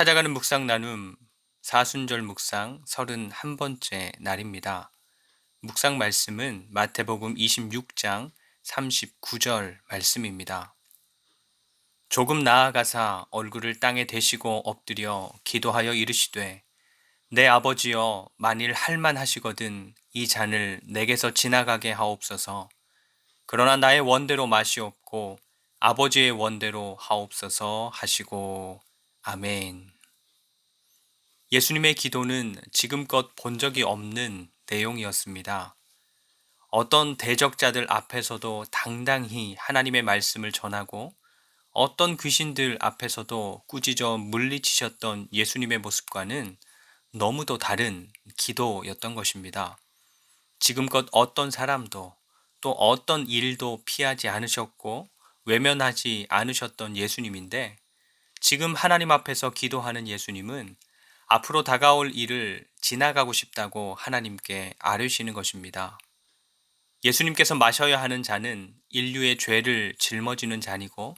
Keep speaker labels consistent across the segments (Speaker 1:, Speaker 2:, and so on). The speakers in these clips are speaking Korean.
Speaker 1: 찾아가는 묵상 나눔 사순절 묵상 31번째 날입니다. 묵상 말씀은 마태복음 26장 39절 말씀입니다. 조금 나아가사 얼굴을 땅에 대시고 엎드려 기도하여 이르시되 내 아버지여 만일 할만 하시거든 이 잔을 내게서 지나가게 하옵소서 그러나 나의 원대로 마시옵고 아버지의 원대로 하옵소서 하시고 아멘. 예수님의 기도는 지금껏 본 적이 없는 내용이었습니다. 어떤 대적자들 앞에서도 당당히 하나님의 말씀을 전하고 어떤 귀신들 앞에서도 꾸짖어 물리치셨던 예수님의 모습과는 너무도 다른 기도였던 것입니다. 지금껏 어떤 사람도 또 어떤 일도 피하지 않으셨고 외면하지 않으셨던 예수님인데 지금 하나님 앞에서 기도하는 예수님은 앞으로 다가올 일을 지나가고 싶다고 하나님께 아뢰시는 것입니다. 예수님께서 마셔야 하는 잔은 인류의 죄를 짊어지는 잔이고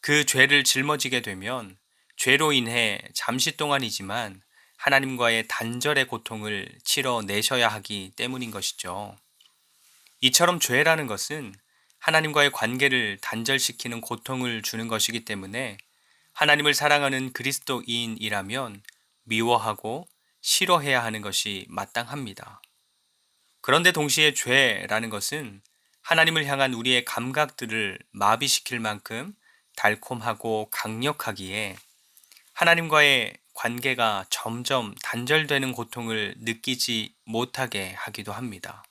Speaker 1: 그 죄를 짊어지게 되면 죄로 인해 잠시 동안이지만 하나님과의 단절의 고통을 치러내셔야 하기 때문인 것이죠. 이처럼 죄라는 것은 하나님과의 관계를 단절시키는 고통을 주는 것이기 때문에 하나님을 사랑하는 그리스도인이라면 미워하고 싫어해야 하는 것이 마땅합니다. 그런데 동시에 죄라는 것은 하나님을 향한 우리의 감각들을 마비시킬 만큼 달콤하고 강력하기에 하나님과의 관계가 점점 단절되는 고통을 느끼지 못하게 하기도 합니다.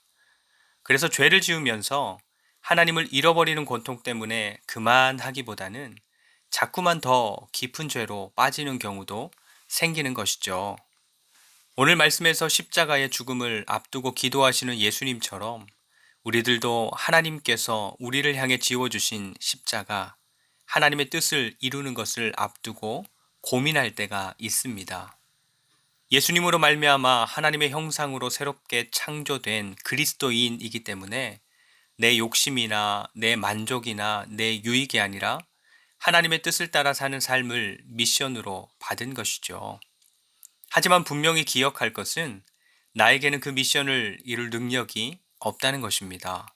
Speaker 1: 그래서 죄를 지으면서 하나님을 잃어버리는 고통 때문에 그만하기보다는 자꾸만 더 깊은 죄로 빠지는 경우도 생기는 것이죠. 오늘 말씀에서 십자가의 죽음을 앞두고 기도하시는 예수님처럼 우리들도 하나님께서 우리를 향해 지워주신 십자가, 하나님의 뜻을 이루는 것을 앞두고 고민할 때가 있습니다. 예수님으로 말미암아 하나님의 형상으로 새롭게 창조된 그리스도인이기 때문에 내 욕심이나 내 만족이나 내 유익이 아니라 하나님의 뜻을 따라 사는 삶을 미션으로 받은 것이죠. 하지만 분명히 기억할 것은 나에게는 그 미션을 이룰 능력이 없다는 것입니다.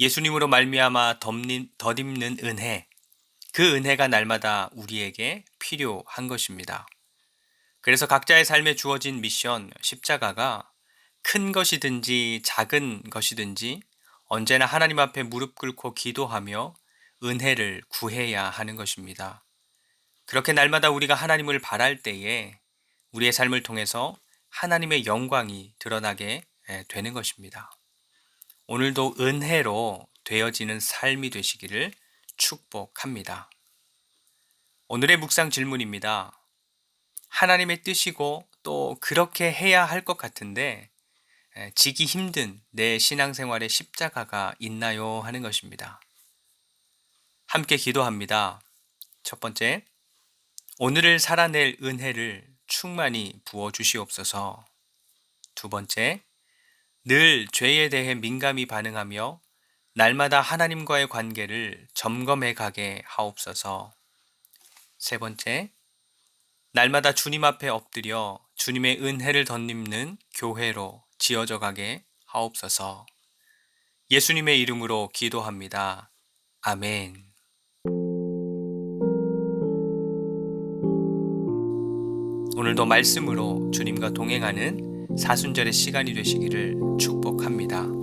Speaker 1: 예수님으로 말미암아 덧입는 은혜, 그 은혜가 날마다 우리에게 필요한 것입니다. 그래서 각자의 삶에 주어진 미션, 십자가가 큰 것이든지 작은 것이든지 언제나 하나님 앞에 무릎 꿇고 기도하며 은혜를 구해야 하는 것입니다. 그렇게 날마다 우리가 하나님을 바랄 때에 우리의 삶을 통해서 하나님의 영광이 드러나게 되는 것입니다. 오늘도 은혜로 되어지는 삶이 되시기를 축복합니다. 오늘의 묵상 질문입니다. 하나님의 뜻이고 또 그렇게 해야 할 것 같은데 지기 힘든 내 신앙생활의 십자가가 있나요? 하는 것입니다. 함께 기도합니다. 첫 번째, 오늘을 살아낼 은혜를 충만히 부어 주시옵소서. 두 번째, 늘 죄에 대해 민감히 반응하며 날마다 하나님과의 관계를 점검해 가게 하옵소서. 세 번째, 날마다 주님 앞에 엎드려 주님의 은혜를 덧입는 교회로 지어져 가게 하옵소서. 예수님의 이름으로 기도합니다. 아멘. 오늘도 말씀으로 주님과 동행하는 사순절의 시간이 되시기를 축복합니다.